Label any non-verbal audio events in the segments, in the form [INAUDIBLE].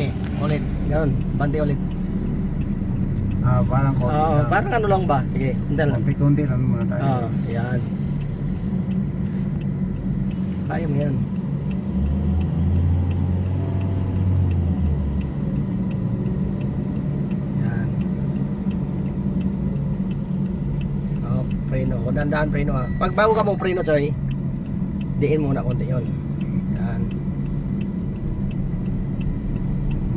Sige, ulit. Ganun, bante ulit. Ah, parang konti Oo, lang. parang ano lang ba? Sige, hindi lang. Konti-konti lang muna tayo. Oo, yan. Kaya mo yan. Yan. Oh, preno. Kung dandaan preno ha. Pag bago ka mong preno, Choy, diin muna konti yun. Yan.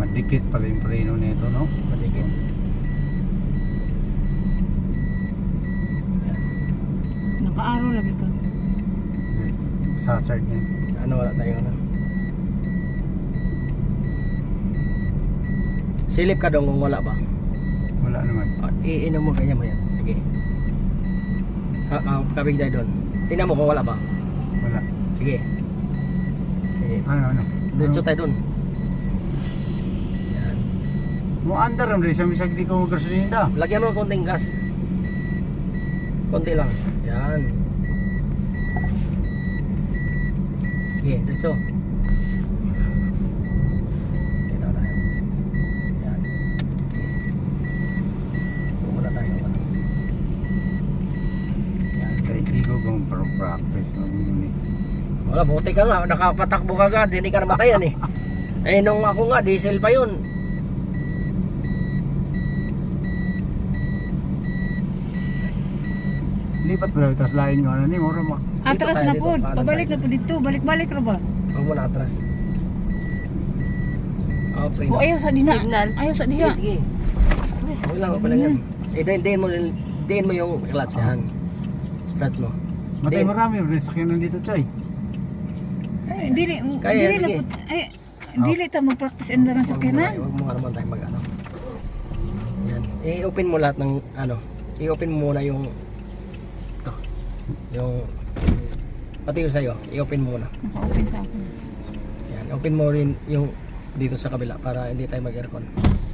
Madikit pala yung preno nito, no? Madikit. Nakaaro lagi ka. Sa side niya. Ano wala tayo ano. Silip ka dong kung wala ba? Wala naman. Ah, iinom mo ganyan mo yan. Sige. Ha, ah, kabig tayo doon. Tingnan mo kung wala ba. Wala. Sige. Sige. Ano, ano? Diretso Ano? tayo doon. Mo andar naman rin sa misag di ko gasolina. Lagyan mo ng konting gas. Konti lang. Yan. Sige, diretso. Dito tayo. Yan. Pumula tayo. Yan. Kaya hindi ko kung practice. Yun eh. Wala, buti ka nga. Nakapatakbo ka agad. Hindi ka namatayan eh. [LAUGHS] Eh, nung ako nga, diesel pa yun. Lipat pala tapos lain yung ano ni Mura mo. Atras na dito. po. Pabalik na po dito. Balik-balik ra ba? Huwag mo na atras. Oh, pre. O ayaw sa dina. Signal. Ayaw sa diha. sige. Lang, okay lang yan. Eh, din, din mo, din mo yung clutch yan. Start mo. Matay marami rin sakyan nandito, Choy. Eh, Dili, Kaya, dili na sige. po. Ay, dili ta mag-practice and lang sa nga- kanan. Huwag mo nga naman tayo mag ano. Yan. I-open mo lahat ng ano. I-open mo muna yung. Yung pati yung sa'yo. I-open mo muna. Naka-open sa akin. Yan. Open mo rin yung dito sa kabila para hindi tayo mag-aircon.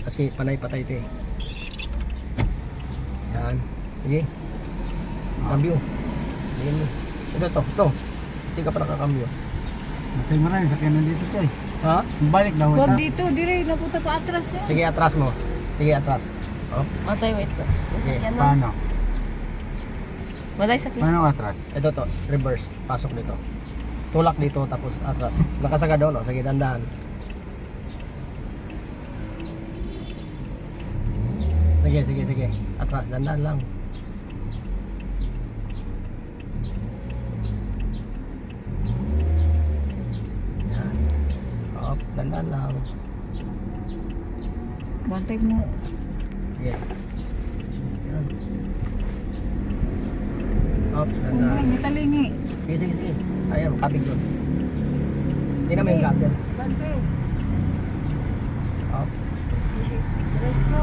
Kasi panay-patay ito eh. Yan. Sige. Cambio. Tingin mo. Ito to. Ito. Hindi ka pa nakakambyo. Matay marami sakyan nandito, Choy. Ha? Balik daw Huwag ito. dito, dire na puta pa atras yan. Sige, atras mo. Sige, atras. Oh. Matay, wait. Na. Paano? Matay sakit. Paano atras? Ito to. Reverse. Pasok dito. Tulak dito tapos atras. Nakasaga doon. Oh. Sige, dandahan. Sige, sige, sige. Atras. Dandahan lang. Yan. Up. Dandahan lang. Bantay mo. Sige. Yan. Up. Kung Dandahan. may talingi. Sige, sige, sige. Kabig doon. Hindi naman yung gutter. Bantay. Up. Diretso.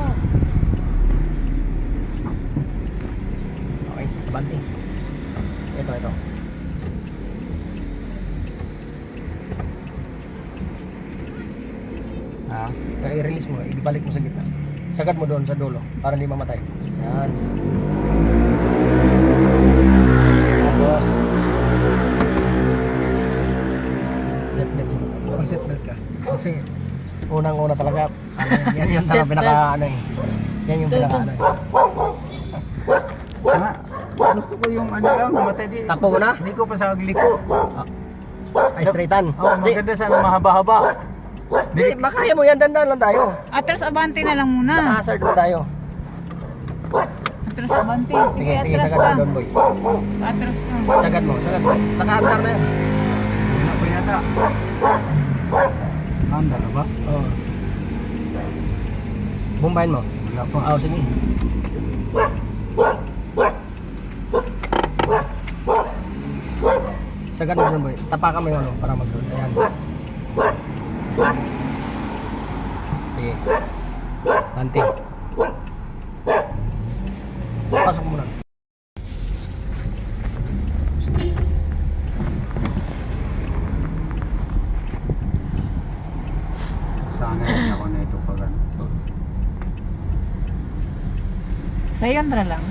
Okay, abante. Ito, ito. Ha? Kaya i-release mo, ibalik mo sa gitna. Sagad mo doon sa dulo para hindi mamatay. Yan. Seatbelt mo. Mag seatbelt ka. Kasi unang-una talaga, ano [LAUGHS] yan, yung talaga pinaka ano eh. Yan yung pinaka ano eh. Ha? Gusto ko yung ano lang, matay di. Takbo mo na? Di ko pa sa agliko. Ay, straightan. Oh, maganda sana mahaba-haba. di, makaya mo yan, dandan lang tayo. Atras abante na lang muna. Naka-hazard na tayo. Atras abante. Sige, Sige, sige, atras sagad doon, boy. Atras ka. Sagad mo, sagad mo. Naka-andar na yan. Anda na ba? Oo. Bumbahin mo. Wala pa. Oo, sige. Sagad mo doon, boy. Tapakan mo yung ano, para mag Ayan. Sige. Bante. Pasok mo na. Sana yun ako na ito pag ano. Sa'yo ra lang.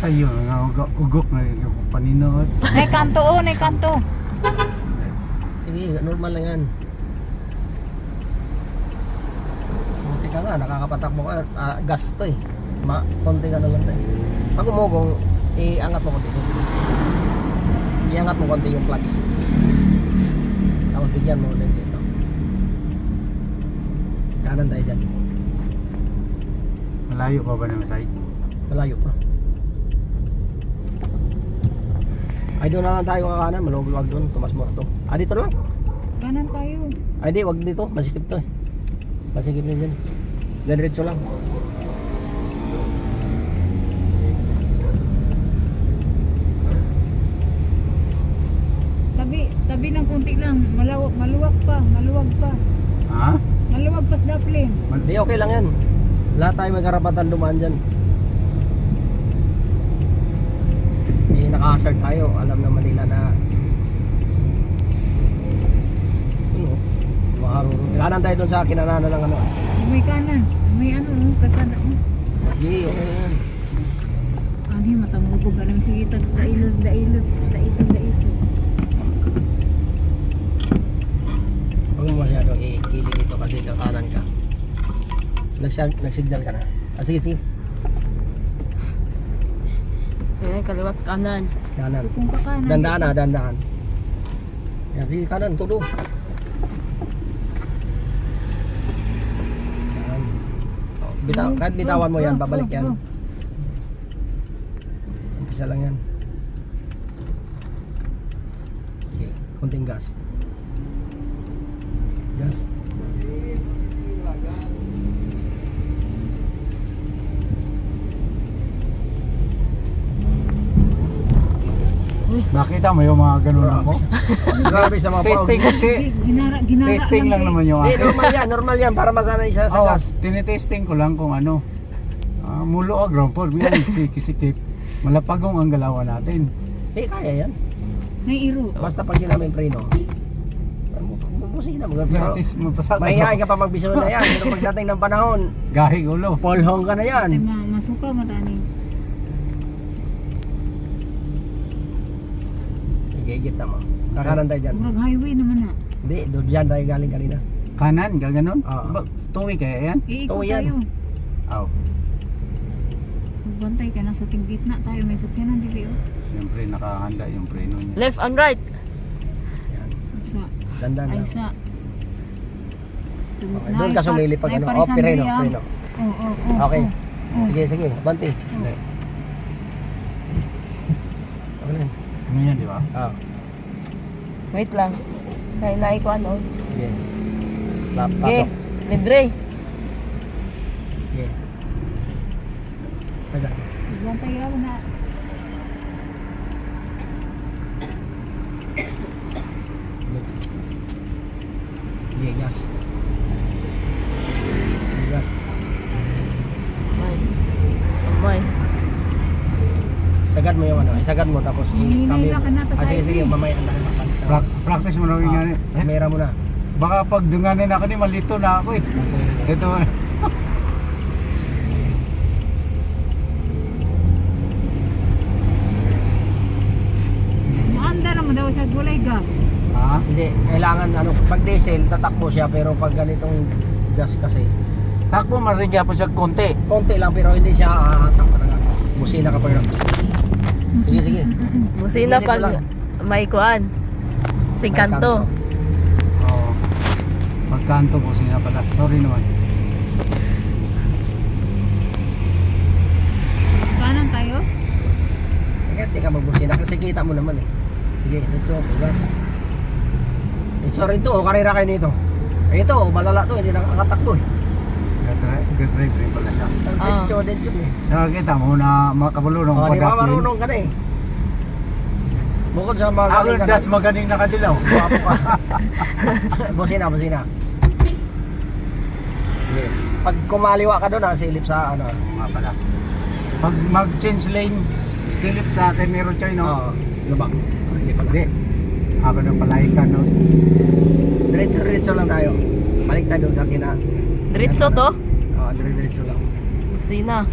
Sa'yo, nga ugok- ugok na yung paninod. Nay kanto oh, nay kanto. Sige, normal lang yan. Siya nga, nakakapatakbo ka. Ah, gas to eh. Ma, konti ka na lang tayo. Pag umugong, iangat mo konti. Iangat mo konti yung clutch. Tapos bigyan mo ulit dito. Kanan tayo dyan. Malayo pa ba ng site? Malayo pa. Ay doon na lang tayo kakanan, maluwag doon, tumas mo to. Ah dito lang. Kanan tayo. Ay di, wag dito, masikip to eh. Masikip na dyan. Diretso lang. Tabi, tabi ng kunti lang. Malawak, maluwag pa, maluwag pa. Ha? Maluwag pa sa daplin. Di okay lang yan. Lahat tayo may karapatan dumaan dyan. Eh, naka-hazard tayo. Alam naman nila na ano, makarunong. Kanan tayo doon sa kinanana ng ano. May kanan. May ano, oh, kasada. Oh. Hindi, okay na yan. Ani, matamubog. Alam, sige, tag dailod, dailod, daitog, daitog. Huwag mo masyadong ikilig ito kasi kakanan ka. Nagsag, nagsignal ka na. Ah, sige, sige. Ayan, kaliwat kanan. Kanan. Kung ka kanan. Dandaan na, dandaan. Yan, sige, kanan, tulo. Yan. Oh, bitaw, kahit bitawan mo yan, babalik yan. Umpisa lang yan. Okay, konting gas. Gas. Nakita mo yung mga ganun ako? Grabe sa [LAUGHS] mga Testing, hindi. Ginara, ginara Testing lang eh. naman yung Hindi, akin. normal yan, normal yan, para masanay siya sa Oh, gas. tinitesting ko lang kung ano. Ah, mulo o ground for, bilang [LAUGHS] sikip Malapagong ang galawan natin. Eh, kaya yan. May iro. Basta pag sinabing preno, busina mo. Pero mahihain ka pa magbisuon na yan. Pero pagdating ng panahon, Gahig ulo. polhong ka na yan. Ay, ma masuka matani. Gigit na mo. Kakanan tayo dyan. Murag highway naman na. Hindi, doon dyan tayo galing kanina. Kanan, gaganon? Oo. Ba, tuwi kaya yan? Iikot Oo, yan. tayo. Aw. Magbantay ka na sa ting gitna tayo. May sakyanan dili oh. Siyempre nakahanda yung preno niya. Left and right. Yan. Sa Dandan ay lang. sa Okay, doon ka sumili pag ano. Oh, preno, preno. Oo, oo, oo. Okay. oo. Sige, sige. Banti. Hindi. Okay na yan. Ano yan, di ba? Ah, Wait lang. Kaya nai ko ano. sige. Pa- Okay. Pasok. Libre. Sige. Saga. Magbantay ka na. Sige, gas. Gas. May. May. Sagad mo yung ano, isagad mo tapos tas Ah, sige, sige, mamaya ang dahil Pra- practice mo lang yung gani. Eh, Kamera mo na. baka pag dunganin ako ni malito na ako eh. Ah, sige, sige. Ito, Maanda naman daw siya gulay gas. ha? Hindi, kailangan ano, pag diesel, tatakbo siya pero pag ganitong gas kasi, Takbo man rin po siya konti. konti lang pero hindi siya hahatak talaga. Busina ka pa rin. Sige, sige. Musina pag may kuan. Si kanto. Oo. Pagkanto po siya pala. Sorry naman. Kanan tayo? Sige, di ka magbusina kasi kita mo naman eh. Sige, let's go. Let's go rin to, oh, karera kayo nito. Eh, Ito, malala to, hindi nakakatakbo eh. Good drive, good drive rin pala siya. Ah. student yun eh. Nakakita mo na makabulo ng Oh, di ba marunong ka na eh. Bukod sa mga Ako galing ka das maganing nakadilaw. [LAUGHS] Guwapo ka. [LAUGHS] busina, busina. Sige. Pag kumaliwa ka doon, ah, silip sa ano. Nga pala. Pag mag-change lane, silip sa Semiro Choy, no? Oo, lubak. Hindi pala. Hindi. Ako na pala no? Diretso-diretso lang tayo. Balik tayo doon sa kina. Diretso to. Oo, dire-diretso lang. Musina.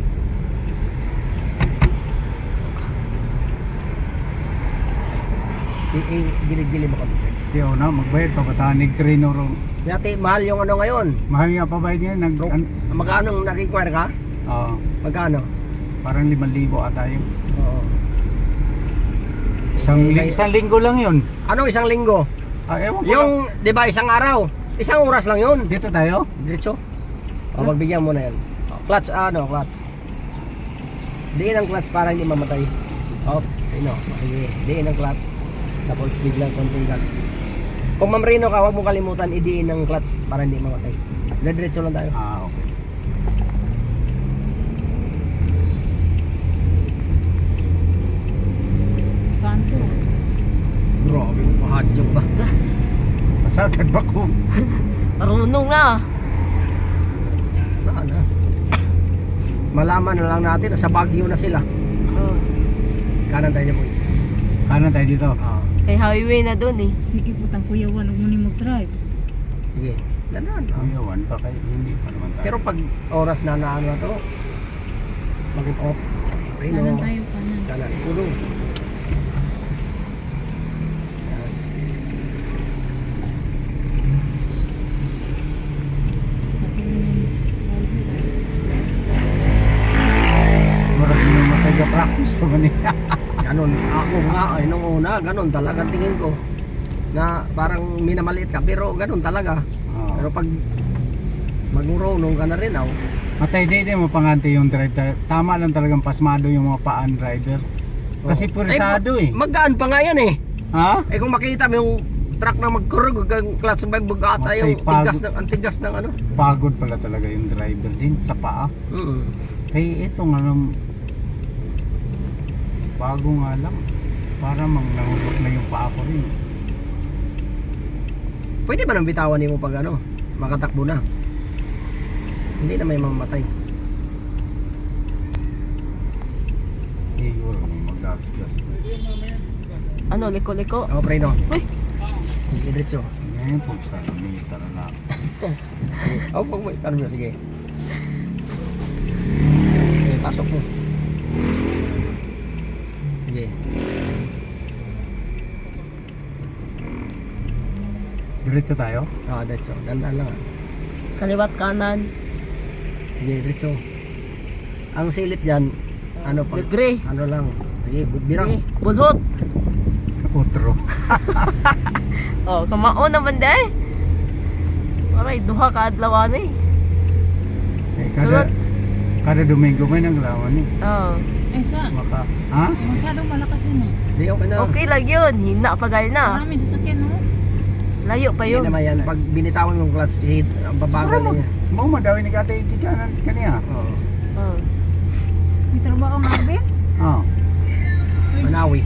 I- i- Gilid-gilid mo ka dito. Di ako na, magbayad pa batanig krino ron. Dati mahal yung ano ngayon. Mahal nga pa ba yun? Nag, Bro, an, magkano ang nag-require ka? Oo. Magkano? parang 5,000 ata yun. Oo. Isang, li- isang linggo lang yun. Ano isang linggo? Ah, ewan ko lang. Yung, di ba, isang araw. Isang oras lang yun. Dito tayo? Diretso. O, pagbigyan mo na yan. O, clutch, ano, clutch. Diin ang clutch para hindi mamatay. O, ano, sige. Diin ang clutch. Tapos biglang konting gas. Kung mamrino ka, huwag mong kalimutan idiin ang clutch para hindi mamatay. Diretso lang tayo. Ah, okay. Kanto. Grabe, pahadyong ba? Pasagad ba ko? Marunong na. Na, na. Malaman na lang natin na sa Baguio na sila. Oh. Kanan tayo boy. Kanan tayo dito. Ah, May highway na dun eh. Sige po tang kuyawan, huwag mo ni mag-drive. sige. Dandan. ah. Kuyawan pa kayo. Hindi pa naman tayo. Pero pag oras na na ano na to, mag off. Kanan tayo, kanan. Kanan. Ulo. Yan. Marami nang mataga-practice pa ba niya? Ganun. Ako nga, ay nung una, ganun talaga tingin ko. Na parang minamaliit ka, pero ganun talaga. Pero Oo. pag magmurunong ka na rin, oh, Matay di di mo pangante yung driver. Tama lang talagang pasmado yung mga paan driver. Kasi Oo. purisado Ay, eh. Maggaan pa nga yan eh. Ha? Eh kung makita mo yung truck na magkurog, ang clutch ng bugata Okay, yung tigas ng, ang tigas ng ano. Pagod pala talaga yung driver din sa paa. Mm. Kaya ito nga lang, bago nga lang. Para mang nahulog na yung paa ko rin. Pwede ba nang bitawan mo pag ano, makatakbo na? Hindi na may mamamatay. Siguro kung mag-gas-gas. Ano, liko-liko. Ako pre no. Uy! Diretso. Ngayon po sa meter na. [LAUGHS] Ako pag mo, ano mo, sige. Okay, pasok mo. Sige. Diretso tayo? Ah, diretso. Dandan lang. Kaliwat kanan. Sige, diretso. Ang silip dyan, ano pag, Libre. ano lang. Sige, birang. [LAUGHS] Eh, bulhot. Utro. Oh, kamao naman day. Aray, duha ka adlaw na eh. Eh, Sunod. kada, kada Domingo may nanglawan eh. Oh. Ay, sa? Maka, ha? Masyadong malakas yun eh. Hindi, okay na. Okay lang yun. Hina pa gali na. Maraming sasakyan, no? Layo pa yun. Hindi naman yan. Pag binitawan mong clutch eh, hit, babagal niya. Mau madawi ni kate di kanan kaniya. Oo. Oh. May trabaho nga, Ben? Oo. Manawi.